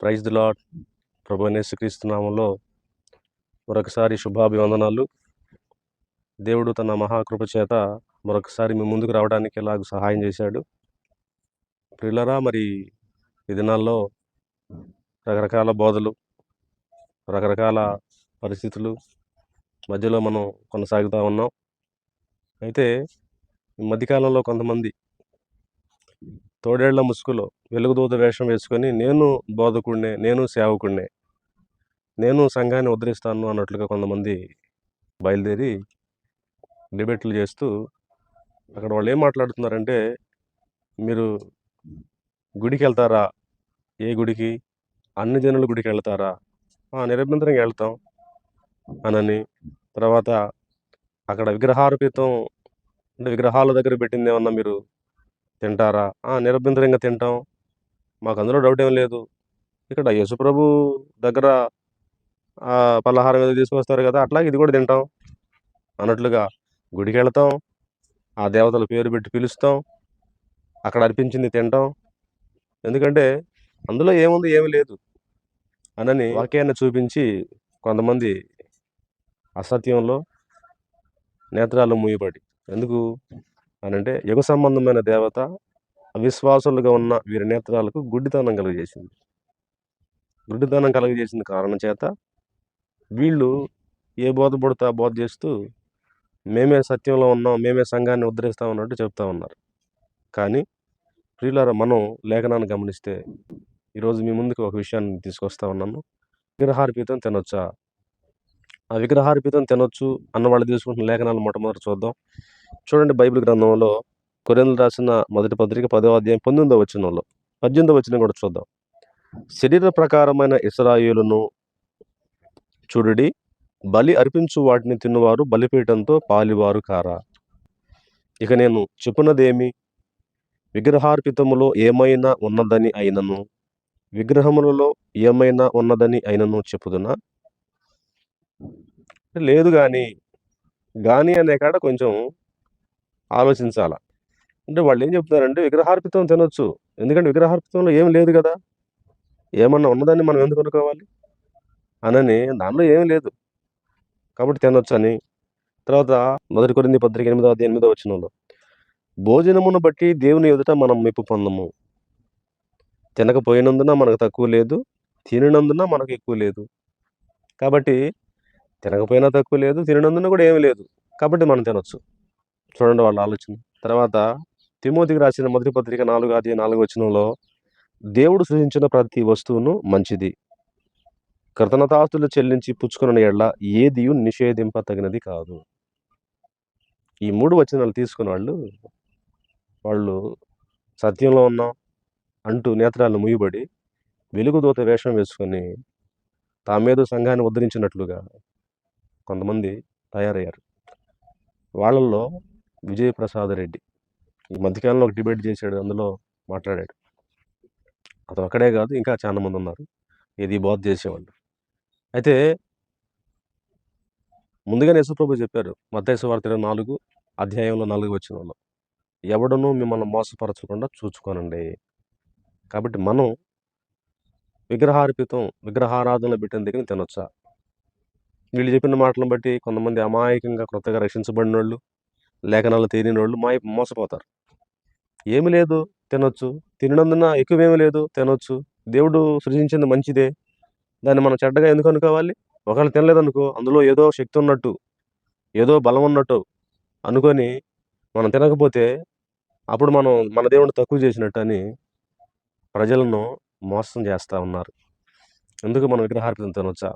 Praise the Lord ప్రభు క్రీస్తునామంలో మరొకసారి శుభాభివందనాలు. దేవుడు తన మహాకృప చేత మరొకసారి మీ ముందుకు రావడానికి ఎలాగ సహాయం చేశాడు. ప్రిల్లరా మరి ఈ దినాల్లో రకరకాల బోధలు రకరకాల పరిస్థితులు మధ్యలో మనం కొనసాగుతూ ఉన్నాం. అయితే ఈ మధ్యకాలంలో కొంతమంది తోడేళ్ళ ముసుగులో వెలుగుదూత వేషం వేసుకొని నేను బోధకుడినే నేను సేవకుడినే నేను సంఘాన్ని ఉద్ధరిస్తాను అన్నట్లుగా కొంతమంది బయలుదేరి డిబేట్లు చేస్తూ అక్కడ వాళ్ళు ఏం మాట్లాడుతున్నారంటే మీరు గుడికి వెళ్తారా ఏ గుడికి? అన్ని జనుల గుడికి వెళ్తారా నిరభ్యంతరంగా వెళ్తాం అనని తర్వాత అక్కడ విగ్రహారూపితం అంటే విగ్రహాల దగ్గర పెట్టింది ఏమన్నా మీరు తింటారా? నిరభ్యంతరంగా తింటాం. మాకు అందులో డౌట్ ఏం లేదు. ఇక్కడ యేసుప్రభు దగ్గర ఆ, పలహారం ఏదో తీసుకొస్తారు కదా అట్లాగే ఇది కూడా తింటాం. అన్నట్లుగా గుడికి వెళతాం ఆ దేవతల పేరు పెట్టి పిలుస్తాం. అక్కడ అర్పించింది తింటాం. ఎందుకంటే అందులో ఏముంది ఏమి లేదు అనని వాక్యాన్ని చూపించి కొంతమంది అసత్యంలో నేత్రాలు మూయబడి. ఎందుకు? అని అంటే యుగ సంబంధమైన దేవత అవిశ్వాసులుగా ఉన్న వీరి నేత్రాలకు గుడ్డితనం కలుగజేసింది. గుడ్డితనం కలుగజేసిన కారణం చేత వీళ్ళు ఏ బోధ పడితే ఆ బోధ చేస్తూ మేమే సత్యంలో ఉన్నాం మేమే సంఘాన్ని ఉద్ధరిస్తా అన్నట్టు చెప్తా ఉన్నారు. కానీ ప్రియులారా మనం లేఖనాన్ని గమనిస్తే ఈరోజు మీ ముందుకు ఒక విషయాన్ని తీసుకొస్తా ఉన్నాను. విగ్రహార్పితం తినొచ్చా? ఆ విగ్రహార్పితం తినొచ్చు అన్న వాళ్ళు తీసుకుంటున్న లేఖనాలు మొట్టమొదటి చూద్దాం. చూడండి బైబిల్ గ్రంథంలో కొరియన్లు రాసిన మొదటి పత్రిక పదో అధ్యాయం పంతొమ్మిదో వచనంలో పద్దెనిమిదో వచనం కూడా చూద్దాం. శరీర ప్రకారమైన ఇస్రాయేలును చూడుడి బలి అర్పించు వాటిని తిన్నవారు బలిపీఠంతో పాలివారు కారా? ఇక నేను చెప్పున్నదేమి? విగ్రహార్పితములో ఏమైనా ఉన్నదని అయినను? విగ్రహములలో ఏమైనా ఉన్నదని అయినను చెప్పుదునా? లేదు కానీ గాని అనే కాడ కొంచెం ఆలోచించాల. అంటే వాళ్ళు ఏం చెప్తున్నారంటే విగ్రహార్పితం తినొచ్చు. ఎందుకంటే విగ్రహార్పితంలో ఏం లేదు కదా. ఏమన్నా ఉన్నదాన్ని మనం ఎందుకు అనుకోవాలి? అనని దానిలో ఏం లేదు. కాబట్టి తినొచ్చు అని తర్వాత మొదటి కొరింది పత్రిక ఎనిమిదో అది ఎనిమిదో వచ్చినంలో భోజనమును బట్టి దేవుని ఎదుట మనం మెప్పు పొందము. తినకపోయినందున మనకు తక్కువ లేదు. తినినందున మనకు ఎక్కువ లేదు. కాబట్టి తినకపోయినా తక్కువ లేదు. తినినందున కూడా ఏమీ లేదు. కాబట్టి మనం తినొచ్చు. చూడండి వాళ్ళ ఆలోచన. తర్వాత తిమోతికి రాసిన మొదటి పత్రిక నాలుగు అది నాలుగు వచనంలో దేవుడు సృజించిన ప్రతి వస్తువును మంచిది. కృతజ్ఞతాస్తులు చెల్లించి పుచ్చుకున్న ఎడ్ల ఏది నిషేధింప తగినది కాదు. ఈ మూడు వచనాలు తీసుకున్న వాళ్ళు వాళ్ళు సత్యంలో ఉన్నాం అంటూ నేత్రాలు ముయ్యబడి వెలుగుదూత వేషం వేసుకొని తామేదో సంఘాన్ని ఉద్ధరించినట్లుగా కొంతమంది తయారయ్యారు. వాళ్ళల్లో విజయప్రసాద్ రెడ్డి. ఈ మధ్యకాలంలో ఒక డిబేట్ చేశాడు అందులో మాట్లాడాడు. అతను ఒక్కడే కాదు ఇంకా చాలా మంది ఉన్నారు. ఇది బోధ చేసేవాళ్ళు. అయితే ముందుగానే యేసుప్రభు చెప్పారు మద్దేశ వార్త నాలుగు అధ్యాయంలో నాలుగు వచ్చిన వాళ్ళు. ఎవడనూ మిమ్మల్ని మోసపరచకుండా చూచుకోనండి. కాబట్టి మనం విగ్రహార్పితం విగ్రహారాధనలు పెట్టిన దగ్గర తినొచ్చా? వీళ్ళు చెప్పిన మాటలను బట్టి కొంతమంది అమాయకంగా కొత్తగా రక్షించబడిన వాళ్ళు లేఖనాలు తెలియని వాళ్ళు మాయ మోసపోతారు. ఏమి లేదు తినొచ్చు. తినందున ఎక్కువేమీ లేదు తినొచ్చు. దేవుడు సృజించింది మంచిదే. దాన్ని మనం చెడ్డగా ఎందుకు అనుకోవాలి? ఒకవేళ తినలేదనుకో అందులో ఏదో శక్తి ఉన్నట్టు ఏదో బలం ఉన్నట్టు అనుకొని మనం తినకపోతే అప్పుడు మనం మన దేవుడిని తక్కువ చేసినట్టు అని ప్రజలను మోసం చేస్తూ ఉన్నారు. ఎందుకు మనం విగ్రహార్పితం తినొచ్చా?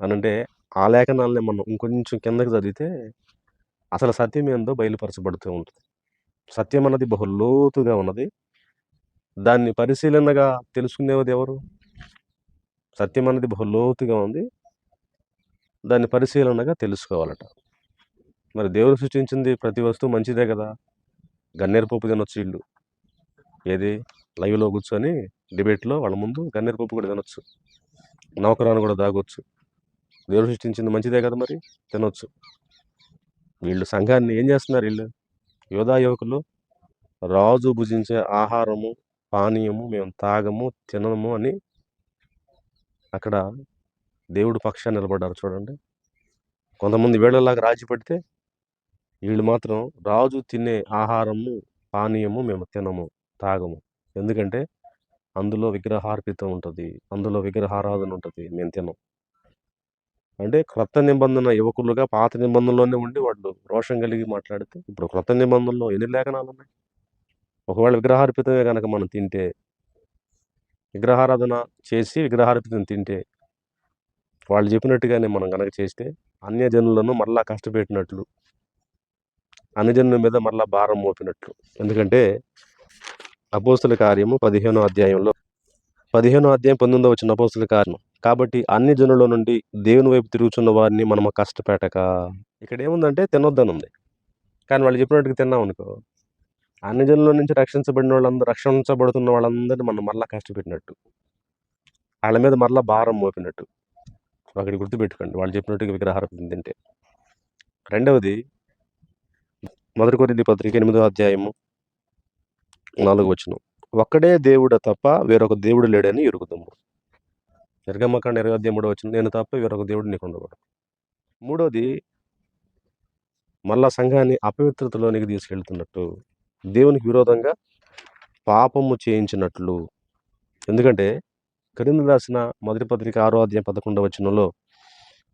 అనంటే ఆ లేఖనాలని మనం ఇంకొంచెం కిందకి చదివితే అసలు సత్యం ఏందో బయలుపరచబడుతూ ఉంటుంది. సత్యం అన్నది బహు లోతుగా ఉన్నది. దాన్ని పరిశీలనగా తెలుసుకునేది ఎవరు? సత్యం అన్నది బహు లోతుగా ఉంది. దాన్ని పరిశీలనగా తెలుసుకోవాలట. మరి దేవుడు సృష్టించింది ప్రతి వస్తువు మంచిదే కదా? గన్నేరు పప్పు తినొచ్చు వీళ్ళు. ఏది? లైవ్లో కూర్చొని డిబేట్లో వాళ్ళ ముందు గన్నేరు పప్పు కూడా తినొచ్చు. నౌకరాన్ని కూడా దాగొచ్చు. దేవుడు సృష్టించింది మంచిదే కదా మరి? తినొచ్చు. వీళ్ళు సంఘాన్ని ఏం చేస్తున్నారు వీళ్ళు? యోధా యువకులు రాజు భుజించే ఆహారము పానీయము మేము తాగము తినము అని అక్కడ దేవుడు పక్షాన్ని నిలబడ్డారు చూడండి. కొంతమంది వేళలాగా రాజీ పడితే వీళ్ళు మాత్రం రాజు తినే ఆహారము పానీయము మేము తినము తాగము. ఎందుకంటే అందులో విగ్రహార్పితం ఉంటుంది అందులో విగ్రహారాధన ఉంటుంది మేము తినం అంటే క్రొత్త నిబంధన యువకులుగా పాత నిబంధనలోనే ఉండి వాళ్ళు రోషం కలిగి మాట్లాడితే ఇప్పుడు క్రొత్త నిబంధనలో ఎన్ని లేఖనాలు ఉన్నాయి ఒకవేళ విగ్రహార్పితమే కనుక మనం తింటే విగ్రహారాధన చేసి విగ్రహార్పితం తింటే వాళ్ళు చెప్పినట్టుగానే మనం కనుక చేస్తే అన్యజనులను మరలా కష్టపెట్టినట్లు అన్యజనుల మీద మరలా భారం మోపినట్లు. ఎందుకంటే అపోస్తుల కార్యము పదిహేనో అధ్యాయంలో పదిహేనో అధ్యాయం పంతొమ్మిదో వచ్చిన అపోస్తుల కార్యం కాబట్టి అన్ని జనుల నుండి దేవుని వైపు తిరుగుతున్న వారిని మనము కష్టపెట్టక ఇక్కడ ఏముందంటే తినొద్దని ఉంది కానీ వాళ్ళు చెప్పినట్టుగా తిన్నాం అనుకో అన్ని జనుల నుంచి రక్షించబడిన వాళ్ళందరూ రక్షించబడుతున్న వాళ్ళందరినీ మనం మరలా కష్టపెట్టినట్టు. వాళ్ళ మీద మరలా భారం మోపినట్టు. ఒకటి గుర్తుపెట్టుకోండి వాళ్ళు చెప్పినట్టుగా విగ్రహారం తింటే. రెండవది మొదటి కొరింది పత్రిక ఎనిమిదో అధ్యాయము నాలుగు వచ్చిన ఒక్కడే దేవుడు తప్ప వేరొక దేవుడు లేడని ఎరుగుదాము. నిర్గమ్మకాండ ఇరవై అధ్యాయం వచ్చిన నేను తప్ప వేరొక దేవుడు నీకు ఉండకూడదు. మూడోది మళ్ళా సంఘాన్ని అపవిత్రతలోనికి తీసుకెళ్తున్నట్టు దేవునికి విరోధంగా పాపము చేయించినట్లు. ఎందుకంటే కరిందు రాసిన మొదటి పత్రిక ఆరో అధ్యాయం పదకొండవ వచనంలో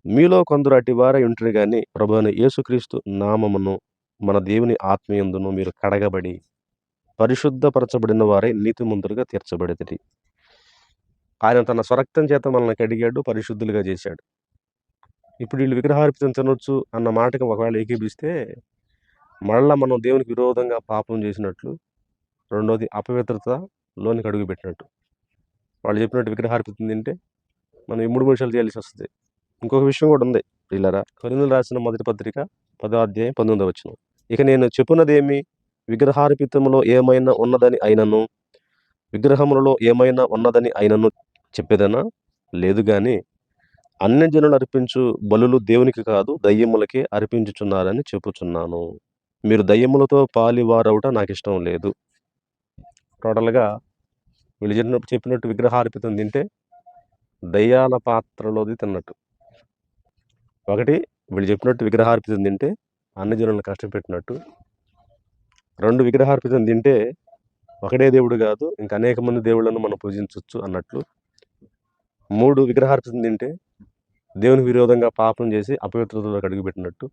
మీలో కొందరు అట్టి వారే ఉంటారు కానీ ప్రభు యేసుక్రీస్తు నామమును మన దేవుని ఆత్మీయందును మీరు కడగబడి పరిశుద్ధపరచబడిన వారే నీతి ముందరుగా తీర్చబడితే ఆయన తన స్వరక్తం చేత మనల్ని కడిగాడు పరిశుద్ధులుగా చేశాడు. ఇప్పుడు వీళ్ళు విగ్రహార్పితం తినొచ్చు అన్న మాటకి ఒకవేళ ఏకీపిస్తే మళ్ళా మనం దేవునికి విరోధంగా పాపం చేసినట్లు రెండోది అపవిత్రత లోనికి అడుగు పెట్టినట్టు. వాళ్ళు చెప్పినట్టు విగ్రహార్పితం తింటే మనం ఈ మూడు నిమిషాలు చేయాల్సి వస్తుంది. ఇంకొక విషయం కూడా ఉంది వీళ్ళరా కొరిందులు రాసిన మొదటి పత్రిక పదో అధ్యాయం పంతొమ్మిదో వచ్చిన ఇక నేను చెప్పినదేమి? విగ్రహార్పితములో ఏమైనా ఉన్నదని అయినను? విగ్రహములలో ఏమైనా ఉన్నదని అయినను? చెప్పేదనా లేదు గాని అన్యజనులు అర్పించు బలులు దేవునికి కాదు దయ్యములకే అర్పించుచున్నారని చెప్పుచున్నాను. మీరు దయ్యములతో పాలివారవుట నాకు ఇష్టం లేదు టోటల్గా వీళ్ళు చెప్పినట్టు చెప్పినట్టు విగ్రహార్పితం తింటే దయ్యాల పాత్రలోది తిన్నట్టు. ఒకటి వీళ్ళు చెప్పినట్టు విగ్రహార్పితం తింటే అన్నజనులను కష్టపెట్టినట్టు. రెండు విగ్రహార్పితం తింటే ఒకడే దేవుడు కాదు ఇంకా అనేక మంది దేవుళ్ళను మనం పూజించవచ్చు అన్నట్లు. మూడు విగ్రహార్పితం తింటే దేవునికి విరోధంగా పాపం చేసి అపవిత్రతలోకి అడుగుపెట్టినట్టు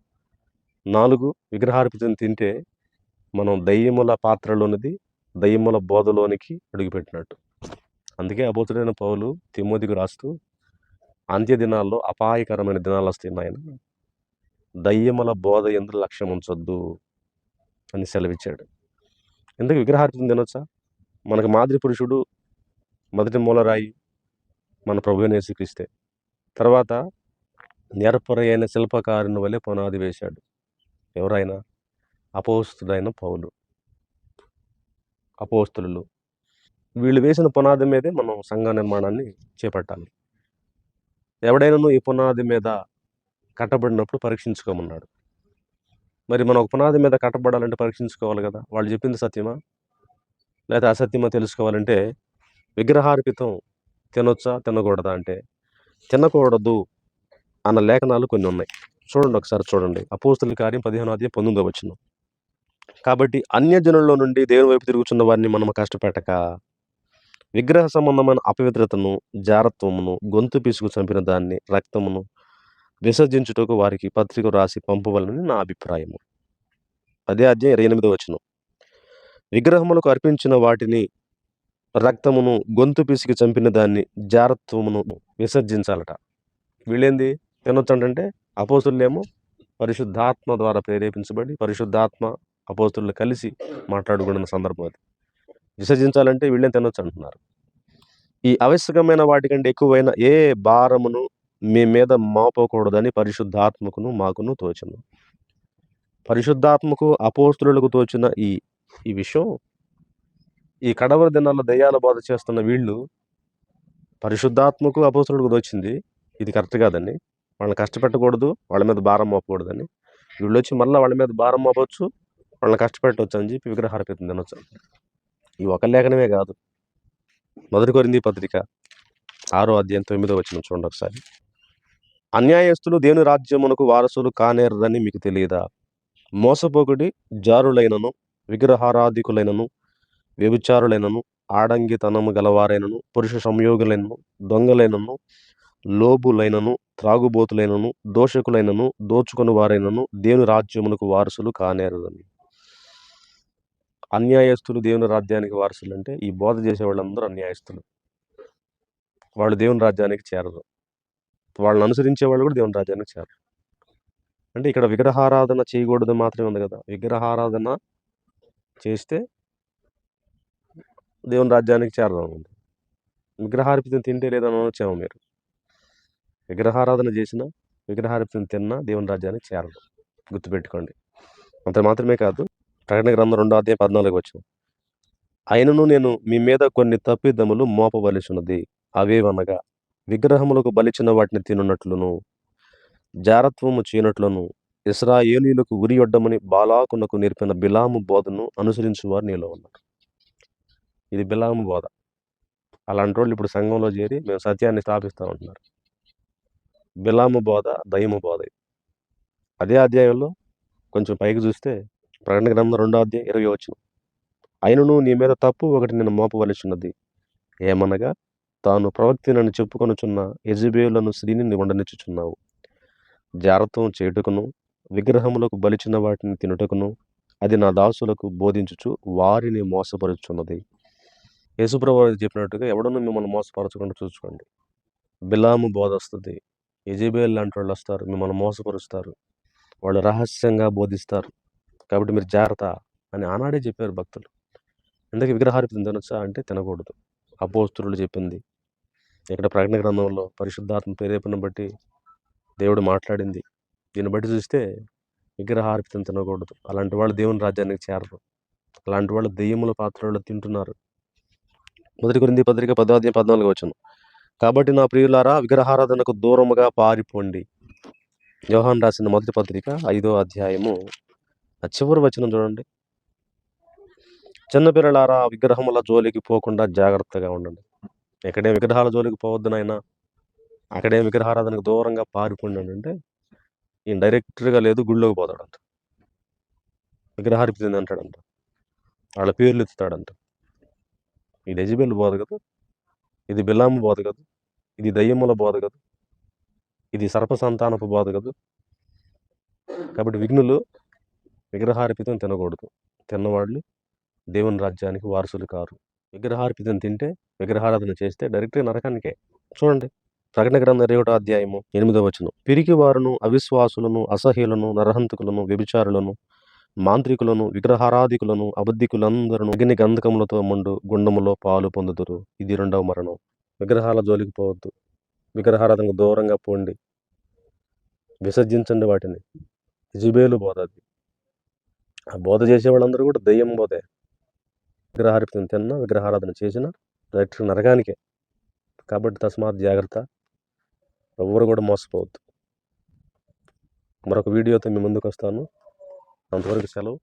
నాలుగు విగ్రహార్పితం తింటే మనం దయ్యముల పాత్రలోనిది దయ్యముల బోధలోనికి అడుగుపెట్టినట్టు అందుకే అబోతుడైన పౌలు తిమోతికి రాస్తూ అంత్య దినాల్లో అపాయకరమైన దినాలు వస్తాయి నాయన. దయ్యముల బోధ ఎందుకు లక్ష్యం ఉంచొద్దు? అని సెలవిచ్చాడు. ఎందుకు విగ్రహార్పితం తినొచ్చా? మనకు మాదిరి పురుషుడు మొదటి మూలరాయి మన ప్రభు నేసుక్రీస్తే తర్వాత నేర్పరైన శిల్పకారుని వలె పునాది వేశాడు. ఎవరైనా? అపోస్తుడైన పౌలు. అపోస్తులు. వీళ్ళు వేసిన పునాది మీదే మనం సంఘ నిర్మాణాన్ని చేపట్టాలి. ఎవడైనా ఈ పునాది మీద కట్టబడినప్పుడు పరీక్షించుకోమన్నాడు. మరి మనం ఒక పునాది మీద కట్టబడాలంటే పరీక్షించుకోవాలి కదా? వాళ్ళు చెప్పింది సత్యమా? లేదా అసత్యమా తెలుసుకోవాలంటే విగ్రహార్పితం తినొచ్చా? తినకూడదా అంటే తినకూడదు అన్న లేఖనాలు కొన్ని ఉన్నాయి. చూడండి ఒకసారి చూడండి. అపోస్తుల కార్యం పదిహేను అధ్యాయం పంతొమ్మిదో వచ్చిన కాబట్టి అన్యజనుల్లో నుండి దేవుని వైపు తిరుగుతున్న వారిని మనం కష్టపెట్టక విగ్రహ సంబంధమైన అపవిత్రతను జారత్వమును గొంతు పిసుకు చంపిన దాన్ని రక్తమును విసర్జించుటకు వారికి పత్రిక రాసి పంపవలని నా అభిప్రాయము. అదే అధ్యాయం ఇరవై ఎనిమిదో వచ్చిన విగ్రహములకు అర్పించిన వాటిని రక్తమును గొంతు పిసికి చంపిన దాన్ని జారత్వమును విసర్జించాలట. వీళ్ళేంది? తినొచ్చంటే అపోస్తులేమో పరిశుద్ధాత్మ ద్వారా ప్రేరేపించబడి పరిశుద్ధాత్మ అపోస్తులు కలిసి మాట్లాడుకున్న సందర్భం అది. విసర్జించాలంటే వీళ్ళేం తినొచ్చు అంటున్నారు ఈ ఆవశ్యకమైన వాటికంటే ఎక్కువైన ఏ భారమును మీ మీద మోపకూడదని పరిశుద్ధాత్మకును మాకును తోచను. పరిశుద్ధాత్మకు అపోస్తులకు తోచిన ఈ ఈ విషయం ఈ కడవరి దినాల్లో దయ్యాల బాధ చేస్తున్న వీళ్ళు పరిశుద్ధాత్మకు అపోస్తులకు వచ్చింది. ఇది కరెక్ట్ కాదని వాళ్ళని కష్టపెట్టకూడదు. వాళ్ళ మీద భారం మోపకూడదని వీళ్ళు వచ్చి మళ్ళీ వాళ్ళ మీద భారం మోపవచ్చు వాళ్ళని కష్టపెట్టవచ్చు అని చెప్పి విగ్రహార్పితం తినొచ్చు ఈ ఒక లేఖనమే కాదు. మొదటి కొరింది పత్రిక ఆరో అధ్యాయం తొమ్మిదో వచ్చిన చూడండి ఒకసారి. అన్యాయస్తులు దేవుని రాజ్యమునకు వారసులు కానేరని మీకు తెలియదా? మోసపోకుడి జారులైనను విగ్రహారాధికులైనను వ్యభిచారులైనను ఆడంగితనము గలవారైనను పురుష సంయోగులైనను దొంగలైనను లోబులైనను త్రాగుబోతులైనను దోషకులైనను దోచుకొని వారైనను దేవుని రాజ్యమునకు వారసులు కానేరదని. అన్యాయస్తులు దేవుని రాజ్యానికి వారసులు అంటే ఈ బోధ చేసే వాళ్ళందరూ అన్యాయస్తులు. వాళ్ళు దేవుని రాజ్యానికి చేరరు. వాళ్ళని అనుసరించే వాళ్ళు కూడా దేవుని రాజ్యానికి చేరరు. అంటే ఇక్కడ విగ్రహారాధన చేయకూడదు మాత్రమే ఉంది కదా. విగ్రహారాధన చేస్తే దేవుని రాజ్యానికి చేరదాం విగ్రహార్పితం తింటే లేదని అనొచ్చాము మీరు. విగ్రహారాధన చేసిన విగ్రహార్పితం తిన్నా దేవుని రాజ్యానికి చేరదు గుర్తుపెట్టుకోండి. అంత మాత్రమే కాదు ప్రకటన గ్రంథం రెండో అధ్యాయం పద్నాలుగు వచ్చిన. అయినను నేను మీ మీద కొన్ని తప్పిదములు మోపవలసినది అవేవనగా విగ్రహములకు బలిచిన వాటిని తినున్నట్లును జారత్వము చేయనట్లును ఇస్రాయేలీలకు ఉరియొడ్డమని బాలాకునకు నేర్పిన బిలాము బోధను అనుసరించువారు నీలో ఉన్నారు ఇది బిలాము బోధ. అలాంటి వాళ్ళు ఇప్పుడు సంఘంలో చేరి మేము సత్యాన్ని స్థాపిస్తామంటున్నారు బిలాము బోధ దయము బోధ అదే అధ్యాయంలో కొంచెం పైకి చూస్తే ప్రకటన గ్రంథం రెండో అధ్యాయం ఇరవై వచ్చిన అయినను నీ మీద తప్పు ఒకటి నేను మోపవలసినది. ఏమనగా తాను ప్రవక్తినని చెప్పుకొనుచున్న యజుబేయులను స్త్రీని నీవు ఉండనిచ్చుచున్నావు. జారత్వం చేయుటకును విగ్రహములకు బలిచిన వాటిని తినుటకును అది నా దాసులకు బోధించుచు వారిని మోసపరుచున్నది. యేసుప్రభు చెప్పినట్టుగా ఎవడను మిమ్మల్ని మోసపరచకుండా చూసుకోండి. బిలాము బోధ వస్తుంది యజబేల్ లాంటి వాళ్ళు వస్తారు. మిమ్మల్ని మోసపరుస్తారు. వాళ్ళు రహస్యంగా బోధిస్తారు. కాబట్టి మీరు జాగ్రత్త అని ఆనాడే చెప్పారు భక్తులు. ఎందుకు విగ్రహార్పితం తినొచ్చా అంటే తినకూడదు. అపోస్తులు చెప్పింది. ఇక్కడ ప్రకటన గ్రంథంలో పరిశుద్ధాత్మ ప్రేరేపణ బట్టి దేవుడు మాట్లాడింది. దీన్ని బట్టి చూస్తే విగ్రహార్పితం తినకూడదు. అలాంటి వాళ్ళు దేవుని రాజ్యానికి చేరరు. అలాంటి వాళ్ళు దెయ్యముల పాత్రలో తింటున్నారు. మొదటి గురింది పత్రిక పదాధ్యాయం పద్నాలుగు వచ్చను కాబట్టి నా ప్రియులారా విగ్రహారాధనకు దూరముగా పారిపోండి. యోహాన్ రాసిన మొదటి పత్రిక ఐదో అధ్యాయము. చివరి వచనం చూడండి. చిన్నపిల్లలారా విగ్రహముల జోలికి పోకుండా జాగ్రత్తగా ఉండండి. ఎక్కడే విగ్రహాల జోలికి పోవద్దు నాయన. అక్కడే విగ్రహారాధనకు దూరంగా పారిపోండి అంటే ఈయన డైరెక్టర్గా లేదు గుళ్ళోకి పోతాడంట. విగ్రహార్పితుంది అంటాడంట. వాళ్ళ పేర్లు ఎత్తుతాడంట. ఇది ఎజిబెల్ బోధ కదా ఇది బిలాము బోధ కదా ఇది దయ్యముల బోధ కదా ఇది సర్ప సంతానపు బోధ కదా. కాబట్టి విఘ్నులు విగ్రహార్పితం తినకూడదు. తిన్నవాళ్ళు దేవుని రాజ్యానికి వారసులు కారు. విగ్రహార్పితం తింటే విగ్రహారాధన చేస్తే డైరెక్ట్గా నరకానికే. చూడండి ప్రకటన గ్రంథం రేవటో అధ్యాయము ఎనిమిదో వచనం. పిరికి వారును అవిశ్వాసులను అసహ్యులను నరహంతకులను వ్యభిచారులను మాంత్రికులను విగ్రహారాధికులను అబద్ధికులందరూ అగ్ని గంధకములతో మండు గుండములో పాలు పొందుదురు. ఇది రెండవ మరణం. విగ్రహాల జోలికి పోవద్దు. విగ్రహారాధనకు దూరంగా పోండి. విసర్జించండి వాటిని. జుబేలు బోధ అది. ఆ బోధ చేసే వాళ్ళందరూ కూడా దెయ్యం బోధే. విగ్రహార్పితం తిన్నా విగ్రహారాధన చేసిన డైరెక్ట్ నరకానికే. కాబట్టి తస్మాత్ జాగ్రత్త. ఎవరు కూడా మోసపోవద్దు. మరొక వీడియోతో మీ ముందుకు వస్తాను అంతవరకు సెలవు.